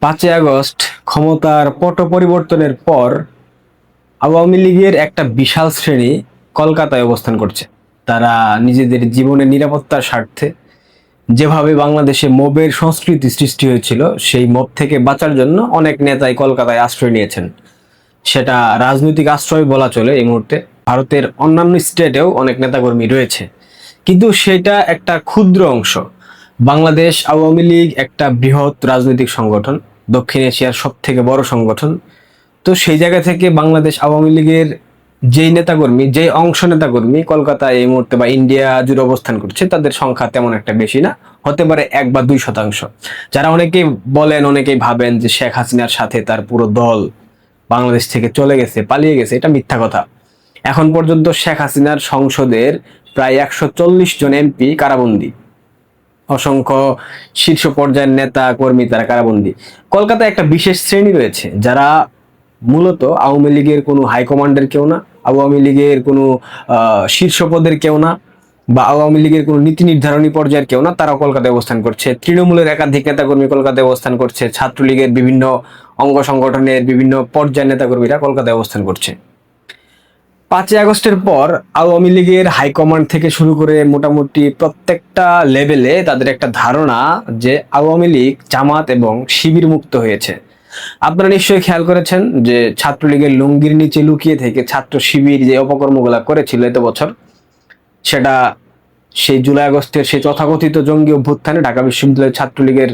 পাঁচই আগস্ট ক্ষমতার পট পরিবর্তনের পর আওয়ামী লীগের একটা বিশাল শ্রেণি কলকাতায় অবস্থান করছে। তারা নিজেদের জীবনের নিরাপত্তার স্বার্থে যেভাবে বাংলাদেশে মবের সংস্কৃতি সৃষ্টি হয়েছিল, সেই মব থেকে বাঁচার জন্য অনেক নেতাই কলকাতায় আশ্রয় নিয়েছেন। সেটা রাজনৈতিক আশ্রয় বলা চলে এই মুহূর্তে। ভারতের অন্যান্য স্টেটেও অনেক নেতাকর্মী রয়েছে। কিন্তু সেটা একটা ক্ষুদ্র অংশ। বাংলাদেশ আওয়ামী লীগ একটা বৃহৎ রাজনৈতিক সংগঠন, দক্ষিণ এশিয়ার সব থেকে বড় সংগঠন। তো সেই জায়গা থেকে বাংলাদেশ আওয়ামী লীগের যেই নেতাকর্মী, যেই অংশ নেতাকর্মী কলকাতা এই মুহূর্তে বা ইন্ডিয়া জুড়ে অবস্থান করছে, তাদের সংখ্যা তেমন একটা বেশি না, হতে পারে এক বা দুই শতাংশ। যারা অনেকেই বলেন, অনেকেই ভাবেন যে শেখ হাসিনার সাথে তার পুরো দল বাংলাদেশ থেকে চলে গেছে, পালিয়ে গেছে, এটা মিথ্যা কথা। এখন পর্যন্ত শেখ হাসিনার সংসদের প্রায় একশো চল্লিশ জন এমপি কারাবন্দী। অসংখ্য শীর্ষ পর্যায়ের নেতা, কর্মী তারা কারাবন্দী। কলকাতায় একটা বিশেষ শ্রেণি রয়েছে, যারা মূলত আওয়ামী লীগের কোনো হাইকমান্ডের কেউ না, আওয়ামী লীগের কোনো শীর্ষ পদের কেউ না, বা আওয়ামী লীগের কোনো নীতি নির্ধারণী পর্যায়ের কেউ না তারা কলকাতায় অবস্থান করছে। তৃণমূলের একাধিক নেতাকর্মী কলকাতায় অবস্থান করছে, ছাত্রলীগের বিভিন্ন অঙ্গ সংগঠনের বিভিন্ন পর্যায়ের নেতাকর্মীরা কলকাতায় অবস্থান করছে। পাঁচই আগস্টের পর আওয়ামী লীগের হাইকমান্ড থেকে শুরু করে মোটামুটি প্রত্যেকটা লেভেলে তাদের একটা ধারণা যে আওয়ামী লীগ জামাত এবং শিবির মুক্ত হয়েছে। আপনারা নিশ্চয়ই খেয়াল করেছেন যে ছাত্রলীগের লুঙ্গির নিচে লুকিয়ে থেকে ছাত্র শিবির যে অপকর্মগুলা করেছিল এত বছর, সেটা সেই জুলাই আগস্টের সেই তথাকথিত জঙ্গি অভ্যুত্থানে ঢাকা বিশ্ববিদ্যালয়ের ছাত্রলীগের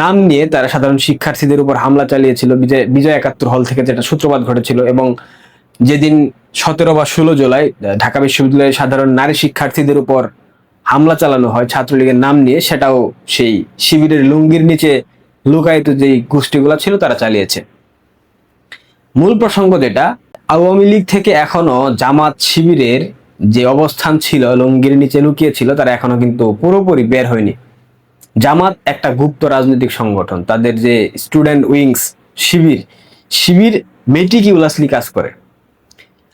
নাম নিয়ে তারা সাধারণ শিক্ষার্থীদের উপর হামলা চালিয়েছিল, বিজয় বিজয় একাত্তর হল থেকে যেটা সূত্রপাত ঘটেছিল এবং যেদিন সতেরো বা ষোলো জুলাই ঢাকা বিশ্ববিদ্যালয়ের সাধারণ নারী শিক্ষার্থীদের উপর হামলা চালানো হয় ছাত্রলীগের নাম নিয়ে, সেটাও সেই শিবিরের লুঙ্গির নিচে লুকায়িত যেই গোষ্ঠীগুলো ছিল, তারা চালিয়েছে। মূল প্রসঙ্গ যেটা, আওয়ামী লীগ থেকে এখনও জামাত শিবিরের যে অবস্থান ছিল, লুঙ্গির নিচে লুকিয়ে ছিল তারা এখনও কিন্তু পুরোপুরি বের হয়নি। জামাত একটা গুপ্ত রাজনৈতিক সংগঠন, তাদের যে স্টুডেন্ট উইংস শিবির শিবির মেটিকিউলাসলি কাজ করে।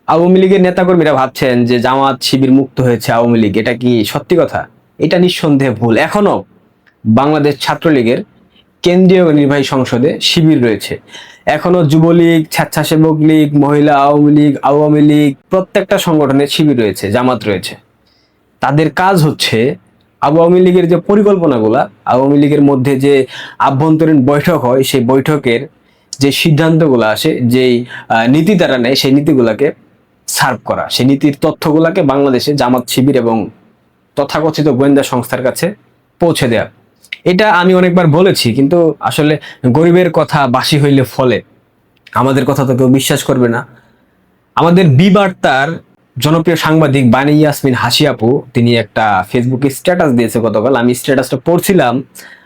আওয়ামী লীগের নেতাকর্মীরা ভাবছেন যে জামাত শিবির মুক্ত হয়েছে আওয়ামী লীগ। এটা কি সত্যি কথা? এটা নিঃসন্দেহে ভুল। এখনও বাংলাদেশ ছাত্রলীগের কেন্দ্রীয় নির্বাহী সংসদে শিবির রয়েছে। এখনও যুবলীগ, স্বেচ্ছাসেবক লীগ, মহিলা আওয়ামী লীগ আওয়ামী লীগ, প্রত্যেকটা সংগঠনে শিবির রয়েছে, জামাত রয়েছে। তাদের কাজ হচ্ছে আওয়ামী লীগের যে পরিকল্পনাগুলা, আওয়ামী লীগের মধ্যে যে আভ্যন্তরীণ বৈঠক হয়, সেই বৈঠকের যে সিদ্ধান্তগুলো আসে, যেই নীতি তারা নেয়, সেই নীতিগুলাকে সার্ভ করা। সেই নীতির তথ্যগুলাকে বাংলাদেশে জামাত শিবির এবং তথাকথিত গোয়েন্দা সংস্থার কাছে পৌঁছে দেওয়া এটা আমি অনেকবার বলেছি, কিন্তু আসলে গরিবের কথা বাসি হইলে ফলে। আমাদের কথা তো কেউ বিশ্বাস করবে না। আমাদের বি বার্তার জনপ্রিয় সাংবাদিক বানি ইয়াসমিন হাসি আপু তিনি একটা ফেসবুকে স্ট্যাটাস দিয়েছে গতকাল। আমি স্ট্যাটাসটা পড়ছিলাম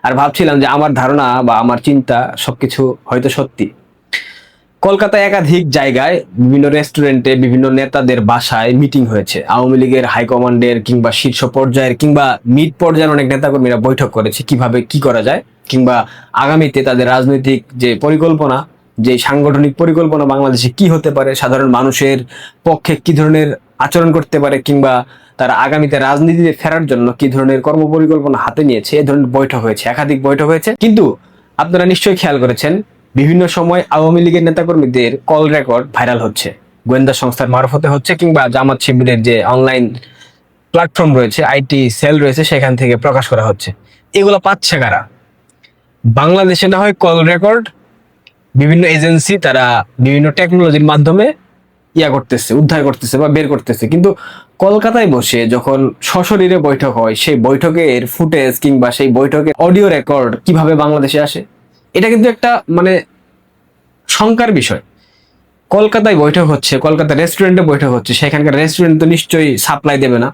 আর ভাবছিলাম যে আমার ধারণা বা আমার চিন্তা সবকিছু হয়তো সত্যি। কলকাতায় একাধিক জায়গায় বিভিন্ন রেস্টুরেন্টে বিভিন্ন নেতাদের বাসায় মিটিং হয়েছে। আওয়ামী লীগের হাইকমান্ডের কিংবা শীর্ষ পর্যায়ের কিংবা মিড পর্যায়ের অনেক নেতাকর্মীরা বৈঠক করেছে কীভাবে কি করা যায় কিংবা আগামীতে তাদের রাজনৈতিক যে পরিকল্পনা, যে সাংগঠনিক পরিকল্পনা বাংলাদেশে কি হতে পারে, সাধারণ মানুষের পক্ষে কি ধরনের আচরণ করতে পারে কিংবা তারা আগামীতে রাজনীতিতে ফেরার জন্য কি ধরনের কর্মপরিকল্পনা হাতে নিয়েছে, এ ধরনের বৈঠক হয়েছে, একাধিক বৈঠক হয়েছে। কিন্তু আপনারা নিশ্চয়ই খেয়াল করেছেন বিভিন্ন সময় আওয়ামী লীগের নেতাকর্মীদের কল রেকর্ড ভাইরাল হচ্ছে। গোয়েন্দা সংস্থার মারফতে হচ্ছে কিংবা জামাত শিবিরের যে অনলাইন প্ল্যাটফর্ম রয়েছে, আইটি সেল রয়েছে, সেখান থেকে প্রকাশ করা হচ্ছে। এগুলো পাচ্ছে কারা? বাংলাদেশে না হয় কল রেকর্ড, বিভিন্ন এজেন্সি তারা বিভিন্ন টেকনোলজির মাধ্যমে ইয়া করতেছে, উদ্ধার করতেছে বা বের করতেছে। কিন্তু কলকাতায় বসে যখন সশরীরে বৈঠক হয়, সেই বৈঠকের ফুটেজ কিংবা সেই বৈঠকের অডিও রেকর্ড কীভাবে বাংলাদেশে আসে? এটা কিন্তু একটা মানে শঙ্কার বিষয়। কলকাতায় বৈঠক হচ্ছে, কলকাতা রেস্টুরেন্টে বৈঠক হচ্ছে, সেখানকার রেস্টুরেন্ট তো নিশ্চয়ই সাপ্লাই দেবে না।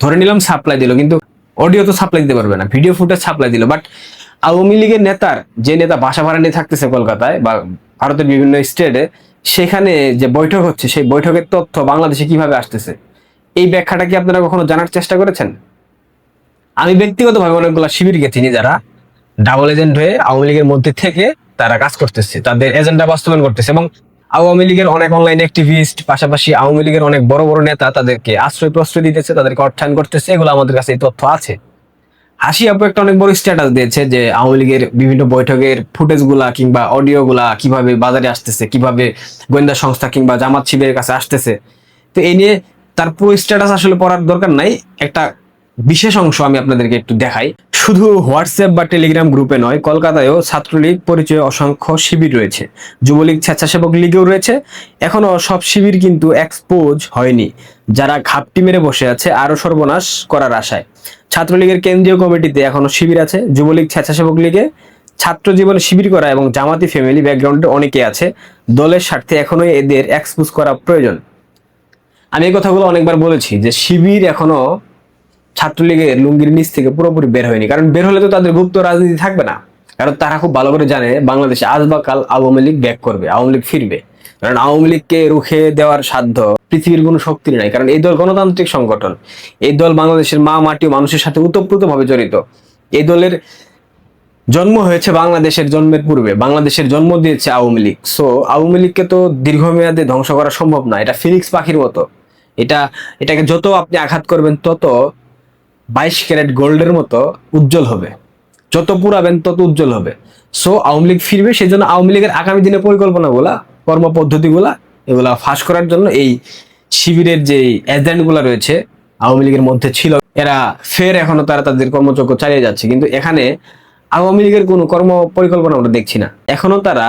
ধরে নিলাম সাপ্লাই দিল, কিন্তু অডিও তো সাপ্লাই দিতে পারবে না, ভিডিও ফুটেজ সাপ্লাই দিল। বাট আওয়ামী লীগের নেতার, যে নেতা বাসা ভাড়া নিয়ে থাকতেছে কলকাতায় বা ভারতের বিভিন্ন স্টেটে, সেখানে যে বৈঠক হচ্ছে, সেই বৈঠকের তথ্য বাংলাদেশে কীভাবে আসতেছে, এই ব্যাখ্যাটা কি আপনারা কখনো জানার চেষ্টা করেছেন? আমি ব্যক্তিগতভাবে অনেকগুলো শিবিরকে চিনি যারা ডাবল এজেন্ট হয়ে আওয়ামী লীগের মধ্যে থেকে তারা কাজ করতেছে, তাদের এজেন্ডা বাস্তবায়ন করতেছে এবং আওয়ামী লীগের অনেক অনলাইন অ্যাক্টিভিস্ট পাশাপাশি আওয়ামী লীগের অনেক বড় বড় নেতা তাদেরকে আশ্রয় প্রশ্রয় দিতেছে, তাদেরকে অর্থায়ন করতেছে, এগুলো আমাদের কাছে এই তথ্য আছে। হাসি আপু একটা অনেক বড় স্ট্যাটাস দিয়েছে যে আওয়ামী লীগের বিভিন্ন বৈঠকের ফুটেজগুলা কিংবা অডিও গুলা কীভাবে বাজারে আসতেছে, কীভাবে গোয়েন্দা সংস্থা কিংবা জামাত শিবিরের কাছে আসতেছে। তো এই নিয়ে তার পুরো স্ট্যাটাস আসলে পড়ার দরকার নাই। একটা বিশেষ অংশ আমি আপনাদেরকে একটু দেখাই। শুধু হোয়াটসঅ্যাপ বা টেলিগ্রাম গ্রুপে নয়, কলকাতায়ও ছাত্রলীগ পরিচয়ে অসংখ্য শিবির রয়েছে। যুবলীগ স্বেচ্ছাসেবক লীগেও রয়েছে। এখনও সব শিবির কিন্তু এক্সপোজ হয়নি। যারা ঘাপটি মেরে বসে আছে আরও সর্বনাশ করার আশায়। ছাত্রলীগের কেন্দ্রীয় কমিটিতে এখনও শিবির আছে, যুবলীগ স্বেচ্ছাসেবক লীগে। ছাত্র জীবনে শিবির করা এবং জামাতি ফ্যামিলি ব্যাকগ্রাউন্ডে অনেকে আছে। দলের স্বার্থে এখনও এদের এক্সপোজ করা প্রয়োজন। আমি এই কথাগুলো অনেকবার বলেছি যে শিবির এখনও ছাত্রলীগের লুঙ্গির নিচ থেকে পুরোপুরি বের হয়নি। কারণ বের হলে তো তাদের গুপ্ত রাজনীতি থাকবে না। কারণ তারা খুব ভালো করে জানে বাংলাদেশে আজ বা কাল আওয়ামী লীগ ব্যাক করবে, আওয়ামী লীগ ফিরবে। কারণ আওয়ামী লীগকে রুখে দেওয়ার সাধ্য পৃথিবীর কোনো শক্তি নাই। কারণ এই দল গণতান্ত্রিক সংগঠন। এই দল বাংলাদেশের মা, মাটি মানুষের সাথে উতপ্রুতভাবে জড়িত। এই দলের জন্ম হয়েছে বাংলাদেশের জন্মের পূর্বে। বাংলাদেশের জন্ম দিয়েছে আওয়ামী লীগ। সো আওয়ামী লীগকে তো দীর্ঘমেয়াদে ধ্বংস করা সম্ভব না। এটা ফিনিক্স পাখির মতো। এটা, এটাকে যত আপনি আঘাত করবেন, তত বাইশ ক্যারেট গোল্ডের মতো উজ্জ্বল হবে। যত পুরাবেন তত উজ্জ্বল হবে। সো আওয়ামী লীগ ফিরবে সেই জন্য আওয়ামী লীগের আগামী দিনের পরিকল্পনাগুলা, কর্মপদ্ধতিগুলা, এগুলা ফাঁস করার জন্য এই শিবিরের যে এজেন্টগুলো রয়েছে, আওয়ামী লীগের মধ্যে ছিল, এরা ফের এখনও তারা তাদের কর্মযজ্ঞ চালিয়ে যাচ্ছে। কিন্তু এখানে আওয়ামী লীগের কোনো কর্ম পরিকল্পনা আমরা দেখছি না। এখনও তারা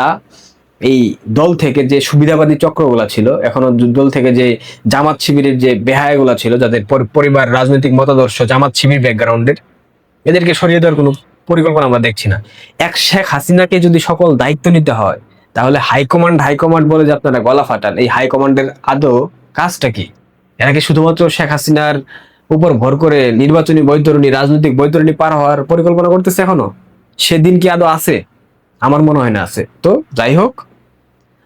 এই দল থেকে যে সুবিধাবাদী চক্রগুলা ছিল, এখনও দল থেকে যে জামাত শিবিরের যে বেহায়াগুলা ছিল, যাদের পরিবার, রাজনৈতিক মতাদর্শ, জামাত শিবির ব্যাকগ্রাউন্ডের এদেরকে সরিয়ে দেওয়ার কোনো পরিকল্পনা আমরা দেখছি না। এক শেখ হাসিনাকে যদি সকল দায়িত্ব নিতে হয়, তাহলে হাইকমান্ড হাইকমান্ড বলে যে আপনারা গলা ফাটান, এই হাইকমান্ডের আদৌ কাজটা কি? এরা কি শুধুমাত্র শেখ হাসিনার উপর ভর করে নির্বাচনী বৈতরণী, রাজনৈতিক বৈতরণী পার হওয়ার পরিকল্পনা করতেছে এখনও? সেদিন কি আদৌ আছে? আমার মনে হয় না আছে। তো যাই হোক,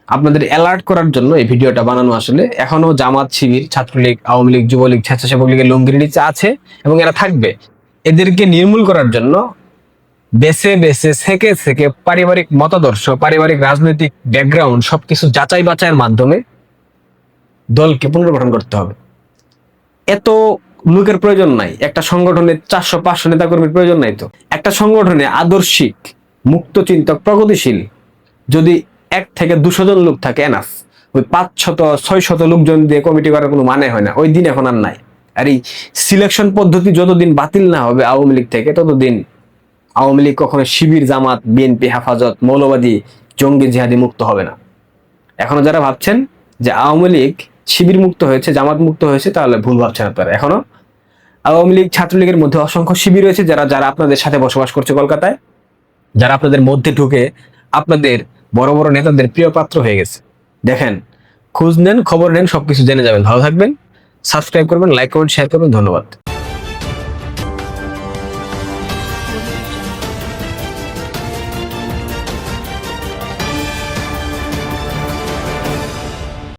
আপনাদের অ্যালার্ট করার জন্য এই ভিডিওটা বানানো আসলে এখনও জামাত, শিবির, ছাত্রলীগ, আওয়ামী লীগ, যুবলীগ, স্বেচ্ছাসেবক লীগের লঙ্গির নিচে আছে এবং এরা থাকবে। এদেরকে নির্মূল করার জন্য বেছে বেছে থেকে থেকে পারিবারিক মতাদর্শ, পারিবারিক রাজনৈতিক ব্যাকগ্রাউন্ড সবকিছু যাচাই বাছাইয়ের মাধ্যমে দলকে পুনর্গঠন করতে হবে। এত লোকের প্রয়োজন নাই। একটা সংগঠনে চারশো পাঁচশো নেতাকর্মীর প্রয়োজন নাই তো। একটা সংগঠনে আদর্শিক মুক্ত চিন্তক প্রগতিশীল। যদি এক থেকে দুশো জন লোক থাকে এনাফ ওই পাঁচ শত ছয় শত লোকজন দিয়ে কমিটি করার কোনো মানে হয় না। ওই দিন এখন আর নাই। আর এই সিলেকশন পদ্ধতি যতদিন বাতিল না হবে আওয়ামী লীগ থেকে, ততদিন আওয়ামী লীগ কখনো শিবির, জামাত, বিএনপি, হেফাজত, মৌলবাদী, জঙ্গি জিহাদি মুক্ত হবে না। এখনও যারা ভাবছেন যে আওয়ামী লীগ শিবির মুক্ত হয়েছে, জামাত মুক্ত হয়েছে, তাহলে ভুল ভাবছেন আপনারা। এখনও আওয়ামী লীগ, ছাত্রলীগের মধ্যে অসংখ্য শিবির রয়েছে, যারা যারা আপনাদের সাথে বসবাস করছে কলকাতায়। যারা আপনাদের মধ্যে ঢুকে আপনাদের বড় বড় নেতাদের প্রিয় পাত্র হয়ে গেছে। দেখেন, খোঁজ নেন, খবর নেন, সবকিছু জেনে যাবেন। ভালো থাকবেন, সাবস্ক্রাইব করবেন, লাইক করবেন শেয়ার করবেন, ধন্যবাদ।